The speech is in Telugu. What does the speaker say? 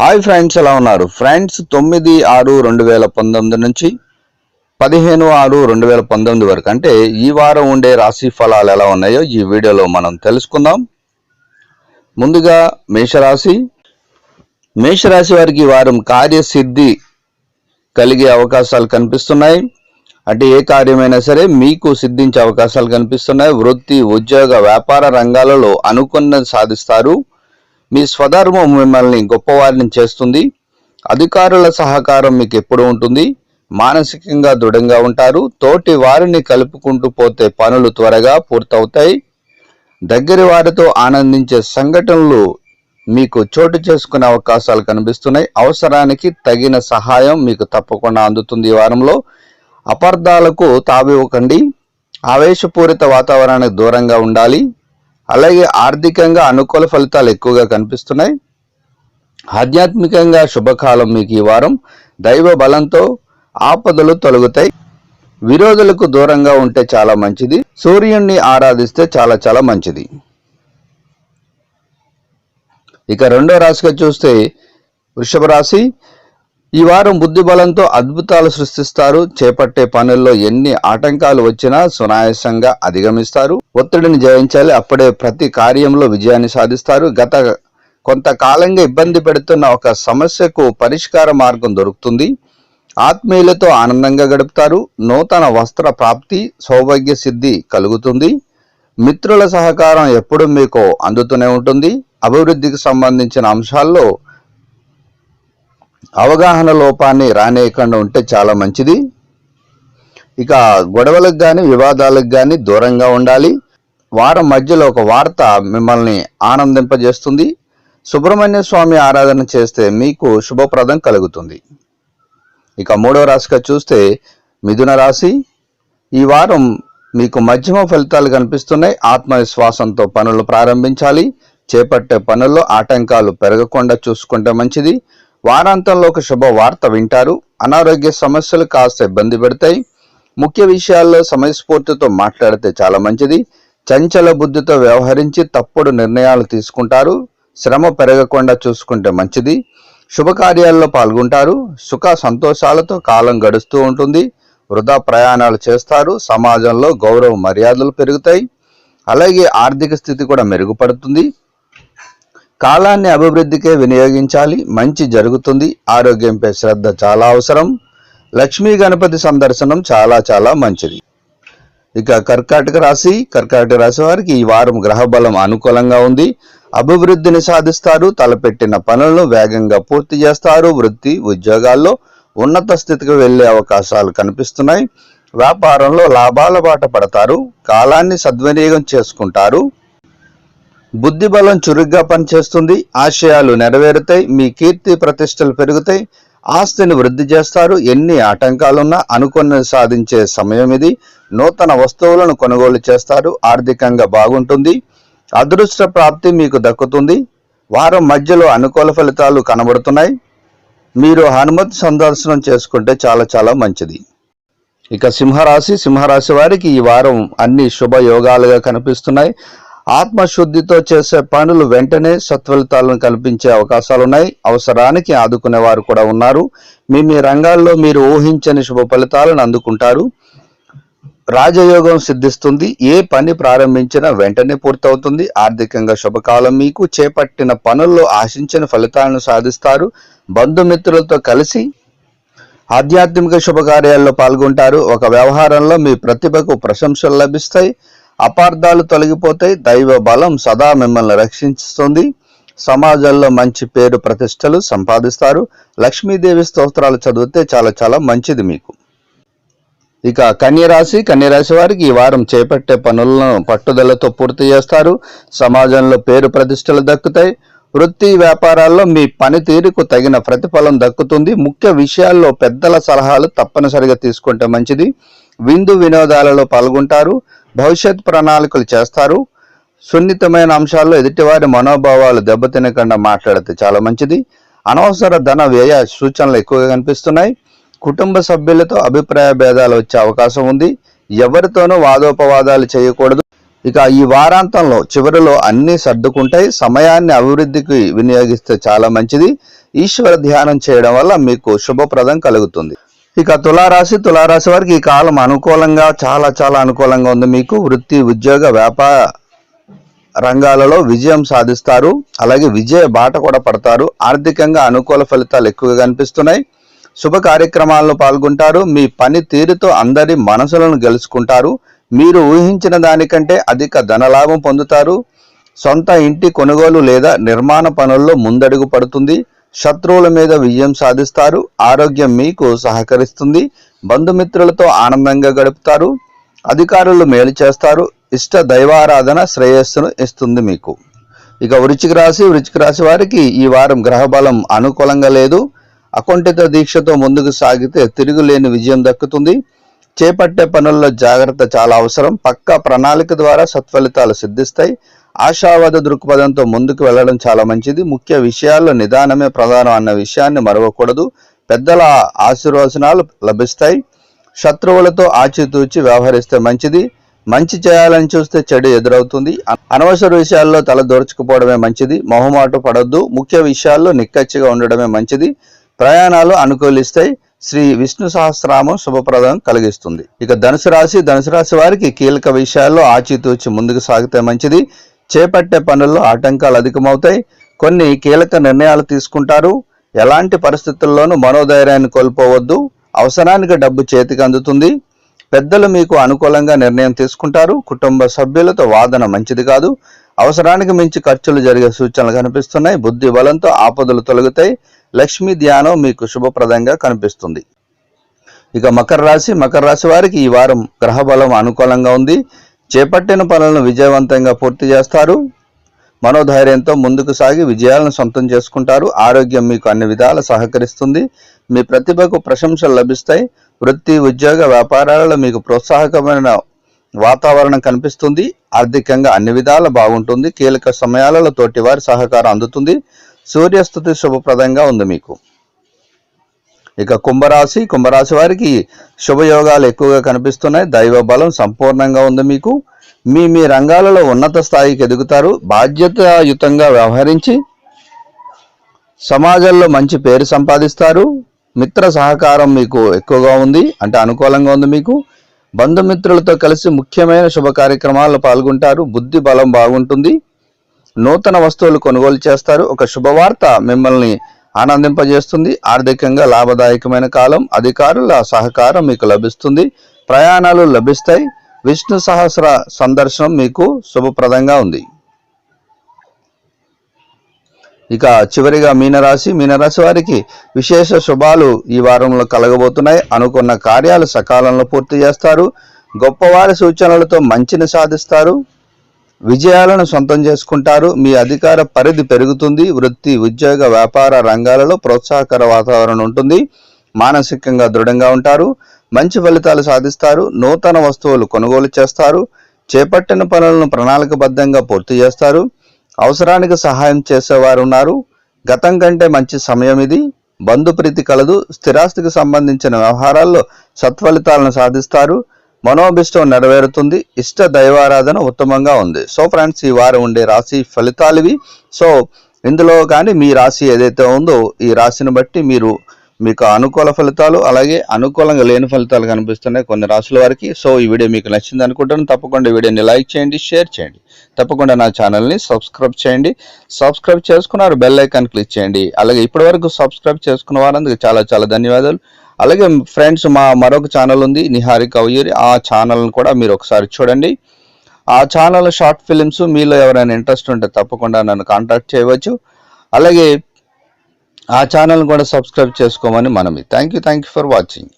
హాయ్ ఫ్రెండ్స్ ఎలా ఉన్నారు? ఫ్రెండ్స్ తొమ్మిది ఆరు రెండు వేల పంతొమ్మిది నుంచి పదిహేను ఆరు రెండు వేల పంతొమ్మిది వరకు అంటే ఈ వారం ఉండే రాశి ఫలాలు ఎలా ఉన్నాయో ఈ వీడియోలో మనం తెలుసుకుందాం. ముందుగా మేషరాశి. మేషరాశి వారికి వారం కార్యసిద్ధి కలిగే అవకాశాలు కనిపిస్తున్నాయి. అంటే ఏ కార్యమైనా సరే మీకు సిద్ధించే అవకాశాలు కనిపిస్తున్నాయి. వృత్తి ఉద్యోగ వ్యాపార రంగాలలో అనుకున్నది సాధిస్తారు. మీ స్వధర్మం మిమ్మల్ని గొప్పవారిని చేస్తుంది. అధికారుల సహకారం మీకు ఎప్పుడు ఉంటుంది. మానసికంగా దృఢంగా ఉంటారు. తోటి వారిని కలుపుకుంటూ పోతే పనులు త్వరగా పూర్తవుతాయి. దగ్గరి వారితో ఆనందించే సంఘటనలు మీకు చోటు చేసుకునే అవకాశాలు కనిపిస్తున్నాయి. అవసరానికి తగిన సహాయం మీకు తప్పకుండా అందుతుంది ఈ వారంలో. అపార్థాలకు తావివ్వకండి. ఆవేశపూరిత వాతావరణానికి దూరంగా ఉండాలి. అలాగే ఆర్థికంగా అనుకూల ఫలితాలు ఎక్కువగా కనిపిస్తున్నాయి. ఆధ్యాత్మికంగా శుభకాలం మీకు ఈ వారం. దైవ బలంతో ఆపదలు తొలగుతాయి. విరోధులకు దూరంగా ఉంటే చాలా మంచిది. సూర్యుణ్ణి ఆరాధిస్తే చాలా చాలా మంచిది. ఇక రెండో రాశిగా చూస్తే వృషభ రాశి. ఈ వారం బుద్ధి బలంతో అద్భుతాలు సృష్టిస్తారు. చేపట్టే పనుల్లో ఎన్ని ఆటంకాలు వచ్చినా సునాయాసంగా అధిగమిస్తారు. ఒత్తిడిని జయించాలి. అప్పుడే ప్రతి కార్యంలో విజయాన్ని సాధిస్తారు. గత కొంతకాలంగా ఇబ్బంది పెడుతున్న ఒక సమస్యకు పరిష్కార మార్గం దొరుకుతుంది. ఆత్మీయులతో ఆనందంగా గడుపుతారు. నూతన వస్త్ర ప్రాప్తి సౌభాగ్య సిద్ధి కలుగుతుంది. మిత్రుల సహకారం ఎప్పుడు మీకు అందుతూనే ఉంటుంది. అభివృద్ధికి సంబంధించిన అంశాల్లో అవగాహన లోపాన్ని రానేయకుండా ఉంటే చాలా మంచిది. ఇక గొడవలకు కానీ వివాదాలకు కానీ దూరంగా ఉండాలి. వారం మధ్యలో ఒక వార్త మిమ్మల్ని ఆనందింపజేస్తుంది. సుబ్రహ్మణ్య స్వామి ఆరాధన చేస్తే మీకు శుభప్రదం కలుగుతుంది. ఇక మూడో రాశిగా చూస్తే మిథున రాశి. ఈ వారం మీకు మధ్యమ ఫలితాలు కనిపిస్తున్నాయి. ఆత్మవిశ్వాసంతో పనులు ప్రారంభించాలి. చేపట్టే పనుల్లో ఆటంకాలు పెరగకుండా చూసుకుంటే మంచిది. వారాంతంలో ఒక శుభ వార్త వింటారు. అనారోగ్య సమస్యలు కాస్త ఇబ్బంది పెడతాయి. ముఖ్య విషయాల్లో సమయస్ఫూర్తితో మాట్లాడితే చాలా మంచిది. చంచల బుద్ధితో వ్యవహరించి తప్పుడు నిర్ణయాలు తీసుకుంటారు. శ్రమ పెరగకుండా చూసుకుంటే మంచిది. శుభకార్యాల్లో పాల్గొంటారు. సుఖ సంతోషాలతో కాలం గడుస్తూ ఉంటుంది. వృధా ప్రయాణాలు చేస్తారు. సమాజంలో గౌరవ మర్యాదలు పెరుగుతాయి. అలాగే ఆర్థిక స్థితి కూడా మెరుగుపడుతుంది. కాలాన్ని అభివృద్ధికే వినియోగించాలి మంచి జరుగుతుంది ఆరోగ్యంపై శ్రద్ధ చాలా అవసరం. లక్ష్మీ గణపతి సందర్శనం చాలా చాలా మంచిది. ఇక కర్కాటక రాశి కర్కాటక రాశి వారికి ఈ వారం గ్రహ బలం అనుకూలంగా ఉంది. అభివృద్ధిని సాధిస్తారు తలపెట్టిన పనులను వేగంగా పూర్తి చేస్తారు. వృత్తి ఉద్యోగాల్లో ఉన్నత స్థితికి వెళ్ళే అవకాశాలు కనిపిస్తున్నాయి. వ్యాపారంలో లాభాల బాట పడతారు కాలాన్ని సద్వినియోగం చేసుకుంటారు. బుద్ధి బలం చురుగ్గా పనిచేస్తుంది ఆశయాలు నెరవేరుతాయి మీ కీర్తి ప్రతిష్టలు పెరుగుతాయి ఆస్తిని వృద్ధి చేస్తారు ఎన్ని ఆటంకాలున్నా అనుకున్న సాధించే సమయం ఇది. నూతన వస్తువులను కొనుగోలు చేస్తారు ఆర్థికంగా బాగుంటుంది అదృష్ట ప్రాప్తి మీకు దక్కుతుంది. వారం మధ్యలో అనుకూల ఫలితాలు కనబడుతున్నాయి. మీరు హనుమత్ సందర్శనం చేసుకుంటే చాలా చాలా మంచిది. ఇక సింహరాశి సింహరాశి వారికి ఈ వారం అన్ని శుభయోగాలుగా కనిపిస్తున్నాయి. ఆత్మశుద్ధితో చేసే పనులు వెంటనే సత్ఫలితాలను కల్పించే అవకాశాలు ఉన్నాయి అవసరానికి ఆదుకునే వారు కూడా ఉన్నారు. మీ మీ రంగాల్లో మీరు ఊహించని శుభ ఫలితాలను అందుకుంటారు. రాజయోగం సిద్ధిస్తుంది. ఏ పని ప్రారంభించినా వెంటనే పూర్తవుతుంది. ఆర్థికంగా శుభకాలం మీకు చేపట్టిన పనుల్లో ఆశించిన ఫలితాలను సాధిస్తారు. బంధుమిత్రులతో కలిసి ఆధ్యాత్మిక శుభకార్యాల్లో పాల్గొంటారు. ఒక వ్యవహారంలో మీ ప్రతిభకు ప్రశంసలు లభిస్తాయి. అపార్థాలు తొలగిపోతాయి. దైవ బలం సదా మిమ్మల్ని రక్షిస్తుంది సమాజంలో మంచి పేరు ప్రతిష్టలు సంపాదిస్తారు. లక్ష్మీదేవి స్తోత్రాలు చదివితే చాలా చాలా మంచిది మీకు. ఇక కన్యరాశి కన్యరాశి వారికి ఈ వారం చేపట్టే పనులను పట్టుదలతో పూర్తి చేస్తారు. సమాజంలో పేరు ప్రతిష్టలు దక్కుతాయి. వృత్తి వ్యాపారాల్లో మీ పనితీరుకు తగిన ప్రతిఫలం దక్కుతుంది. ముఖ్య విషయాల్లో పెద్దల సలహాలు తప్పనిసరిగా తీసుకుంటే మంచిది. విందు వినోదాలలో పాల్గొంటారు. భవిష్యత్ ప్రణాళికలు చేస్తారు. సున్నితమైన అంశాల్లో ఎదుటివారి మనోభావాలు దెబ్బతినకుండా మాట్లాడితే చాలా మంచిది. అనవసర ధన వ్యయ సూచనలు ఎక్కువగా కనిపిస్తున్నాయి. కుటుంబ సభ్యులతో అభిప్రాయ భేదాలు వచ్చే అవకాశం ఉంది. ఎవరితోనూ వాదోపవాదాలు చేయకూడదు. ఇక ఈ వారాంతంలో చివరిలో అన్నీ సర్దుకుంటాయి. సమయాన్ని అభివృద్ధికి వినియోగిస్తే చాలా మంచిది. ఈశ్వర ధ్యానం చేయడం వల్ల మీకు శుభప్రదం కలుగుతుంది. ఇక తులారాశి తులారాశి వారికి ఈ కాలం అనుకూలంగా చాలా చాలా అనుకూలంగా ఉంది. మీకు వృత్తి ఉద్యోగ వ్యాపార రంగాలలో విజయం సాధిస్తారు. అలాగే విజయ బాట కూడా పడతారు. ఆర్థికంగా అనుకూల ఫలితాలు ఎక్కువగా కనిపిస్తున్నాయి. శుభ కార్యక్రమాల్లో పాల్గొంటారు. మీ పని తీరుతో అందరి మనసులను గెలుచుకుంటారు. మీరు ఊహించిన దానికంటే అధిక ధనలాభం పొందుతారు. సొంత ఇంటి కొనుగోలు లేదా నిర్మాణ పనుల్లో ముందడుగు పడుతుంది. శత్రువుల మీద విజయం సాధిస్తారు ఆరోగ్యం మీకు సహకరిస్తుంది బంధుమిత్రులతో ఆనందంగా గడుపుతారు అధికారులు మేలు చేస్తారు ఇష్ట దైవారాధన శ్రేయస్సును ఇస్తుంది మీకు. ఇక వృచ్చిక రాశి వృచ్చిక రాశి వారికి ఈ వారం గ్రహ బలం అనుకూలంగా లేదు. అకుంఠిత దీక్షతో ముందుకు సాగితే తిరుగులేని విజయం దక్కుతుంది. చేపట్టే పనుల్లో జాగ్రత్త చాలా అవసరం. పక్కా ప్రణాళిక ద్వారా సత్ఫలితాలు సిద్ధిస్తాయి. ఆశావాద దృక్పథంతో ముందుకు వెళ్ళడం చాలా మంచిది. ముఖ్య విషయాల్లో నిదానమే ప్రధానం అన్న విషయాన్ని మరవకూడదు. పెద్దల ఆశీర్వచనాలు లభిస్తాయి. శత్రువులతో ఆచితూచి వ్యవహరిస్తే మంచిది. మంచి చేయాలని చూస్తే చెడు ఎదురవుతుంది. అనవసర విషయాల్లో తల దోర్చుకుపోవడమే మంచిది. మొహమాట పడొద్దు. ముఖ్య విషయాల్లో నిక్కచ్చిగా ఉండడమే మంచిది. ప్రయాణాలు అనుకూలిస్తాయి. శ్రీ విష్ణు సహస్రామం శుభప్రదం కలిగిస్తుంది. ఇక ధనుసు రాశి ధనుసు రాశి వారికి కీలక విషయాల్లో ఆచితూచి ముందుకు సాగితే మంచిది. చేపట్టే పనుల్లో ఆటంకాలు అధికమవుతాయి. కొన్ని కీలక నిర్ణయాలు తీసుకుంటారు. ఎలాంటి పరిస్థితుల్లోనూ మనోధైర్యాన్ని కోల్పోవద్దు. అవసరానికి డబ్బు చేతికి అందుతుంది. పెద్దలు మీకు అనుకూలంగా నిర్ణయం తీసుకుంటారు. కుటుంబ సభ్యులతో వాదన మంచిది కాదు. అవసరానికి మించి ఖర్చులు జరిగే సూచనలు కనిపిస్తున్నాయి. బుద్ధి బలంతో ఆపదలు తొలగుతాయి. లక్ష్మీ ధ్యానం మీకు శుభప్రదంగా కనిపిస్తుంది. ఇక మకర రాశి మకర రాశి వారికి ఈ వారం గ్రహ బలం అనుకూలంగా ఉంది. చేపట్టిన పనులను విజయవంతంగా పూర్తి చేస్తారు. మనోధైర్యంతో ముందుకు సాగి విజయాలను సొంతం చేసుకుంటారు. ఆరోగ్యం మీకు అన్ని విధాల సహకరిస్తుంది. మీ ప్రతిభకు ప్రశంసలు లభిస్తాయి. వృత్తి ఉద్యోగ వ్యాపారాలలో మీకు ప్రోత్సాహకమైన వాతావరణం కనిపిస్తుంది. ఆర్థికంగా అన్ని విధాల బాగుంటుంది. కీలక సమయాలలో తోటివారి సహకారం అందుతుంది. సూర్యస్థుతి శుభప్రదంగా ఉంది మీకు. ఇక కుంభరాశి కుంభరాశి వారికి శుభయోగాలు ఎక్కువగా కనిపిస్తున్నాయి. దైవ బలం సంపూర్ణంగా ఉంది మీకు. మీ మీ రంగాలలో ఉన్నత స్థాయికి ఎదుగుతారు. బాధ్యతాయుతంగా వ్యవహరించి సమాజంలో మంచి పేరు సంపాదిస్తారు. మిత్ర సహకారం మీకు ఎక్కువగా ఉంది అంటే అనుకూలంగా ఉంది మీకు. బంధుమిత్రులతో కలిసి ముఖ్యమైన శుభ కార్యక్రమాల్లో పాల్గొంటారు. బుద్ధి బలం బాగుంటుంది. నూతన వస్తువులు కొనుగోలు చేస్తారు. ఒక శుభవార్త మిమ్మల్ని ఆనందింపజేస్తుంది. ఆర్థికంగా లాభదాయకమైన కాలం అధికారుల సహకారం మీకు లభిస్తుంది. ప్రయాణాలు లభిస్తాయి. విష్ణు సహస్ర సందర్శనం మీకు శుభప్రదంగా ఉంది. ఇక చివరిగా మీనరాశి. మీనరాశి వారికి విశేష శుభాలు ఈ వారంలో కలగబోతున్నాయి. అనుకున్న కార్యాలు సకాలంలో పూర్తి చేస్తారు. గొప్పవారి సూచనలతో మంచిని సాధిస్తారు. విజయాలను సొంతం చేసుకుంటారు. మీ అధికార పరిధి పెరుగుతుంది. వృత్తి ఉద్యోగ వ్యాపార రంగాలలో ప్రోత్సాహకర వాతావరణం ఉంటుంది. మానసికంగా దృఢంగా ఉంటారు. మంచి ఫలితాలు సాధిస్తారు. నూతన వస్తువులు కొనుగోలు చేస్తారు. చేపట్టిన పనులను ప్రణాళికబద్ధంగా పూర్తి చేస్తారు. అవసరానికి సహాయం చేసేవారు ఉన్నారు. గతం కంటే మంచి సమయం ఇది. బంధుప్రీతి కలదు. స్థిరాస్తికి సంబంధించిన వ్యవహారాల్లో సత్ఫలితాలను సాధిస్తారు. మనోభిష్టం నెరవేరుతుంది ఇష్ట దైవారాధన ఉత్తమంగా ఉంది. సో ఫ్రెండ్స్ ఈ వారం ఉండే రాశి ఫలితాలు ఇవి సో ఇందులో కానీ మీ రాశి ఏదైతే ఉందో ఈ రాశిని బట్టి మీరు మీకు అనుకూల ఫలితాలు అలాగే అనుకూలంగా లేని ఫలితాలు కనిపిస్తున్నాయి కొన్ని రాశుల వారికి. సో ఈ వీడియో మీకు నచ్చింది అనుకుంటాను తప్పకుండా వీడియోని లైక్ చేయండి షేర్ చేయండి. తప్పకుండా నా ఛానల్ని సబ్స్క్రైబ్ చేయండి. సబ్స్క్రైబ్ చేసుకున్నారు బెల్ ఐకాన్ క్లిక్ చేయండి. అలాగే ఇప్పటివరకు సబ్స్క్రైబ్ చేసుకున్న వారందుకు చాలా చాలా ధన్యవాదాలు. అలాగే ఫ్రెండ్స్ మా మరొక ఛానల్ ఉంది నిహారిక కౌయూరి. ఆ ఛానల్ని కూడా మీరు ఒకసారి చూడండి. ఆ ఛానల్ షార్ట్ ఫిలిమ్స్ మీలో ఎవరైనా ఇంట్రెస్ట్ ఉంటే తప్పకుండా నన్ను కాంటాక్ట్ చేయవచ్చు. అలాగే ఆ ఛానల్ కూడా సబ్స్క్రైబ్ చేసుకోమని మనమి thank you thank you for watching